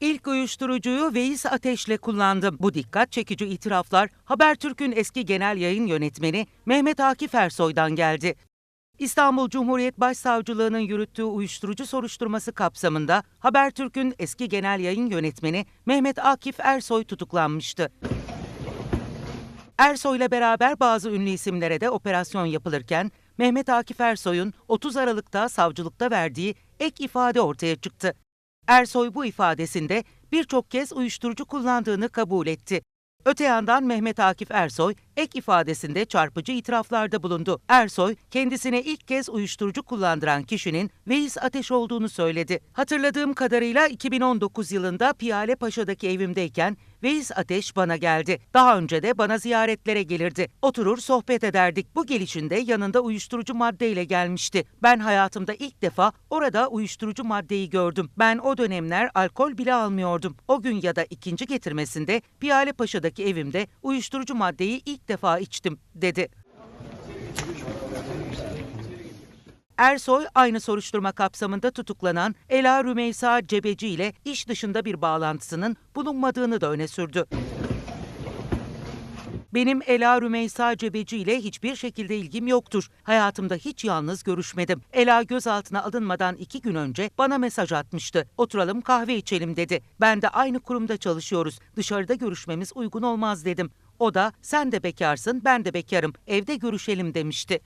İlk uyuşturucuyu Veys Ateş'le kullandım. Bu dikkat çekici itiraflar Habertürk'ün eski genel yayın yönetmeni Mehmet Akif Ersoy'dan geldi. İstanbul Cumhuriyet Başsavcılığı'nın yürüttüğü uyuşturucu soruşturması kapsamında Habertürk'ün eski genel yayın yönetmeni Mehmet Akif Ersoy tutuklanmıştı. Ersoy'la beraber bazı ünlü isimlere de operasyon yapılırken Mehmet Akif Ersoy'un 30 Aralık'ta savcılıkta verdiği ek ifade ortaya çıktı. Ersoy bu ifadesinde birçok kez uyuşturucu kullandığını kabul etti. Öte yandan Mehmet Akif Ersoy ek ifadesinde çarpıcı itiraflarda bulundu. Ersoy kendisine ilk kez uyuşturucu kullandıran kişinin Veys Ateş olduğunu söyledi. Hatırladığım kadarıyla 2019 yılında Piyale Paşa'daki evimdeyken Veys Ateş bana geldi. Daha önce de bana ziyaretlere gelirdi. Oturur sohbet ederdik. Bu gelişinde yanında uyuşturucu maddeyle gelmişti. Ben hayatımda ilk defa orada uyuşturucu maddeyi gördüm. Ben o dönemler alkol bile almıyordum. O gün ya da ikinci getirmesinde Piyale Paşa'daki evimde uyuşturucu maddeyi ilk defa içtim dedi. Ersoy aynı soruşturma kapsamında tutuklanan Ela Rümeysa Cebeci ile iş dışında bir bağlantısının bulunmadığını da öne sürdü. Benim Ela Rümeysa Cebeci ile hiçbir şekilde ilgim yoktur. Hayatımda hiç yalnız görüşmedim. Ela gözaltına alınmadan iki gün önce bana mesaj atmıştı. Oturalım kahve içelim dedi. Ben de aynı kurumda çalışıyoruz. Dışarıda görüşmemiz uygun olmaz dedim. O da sen de bekarsın ben de bekarım evde görüşelim demişti.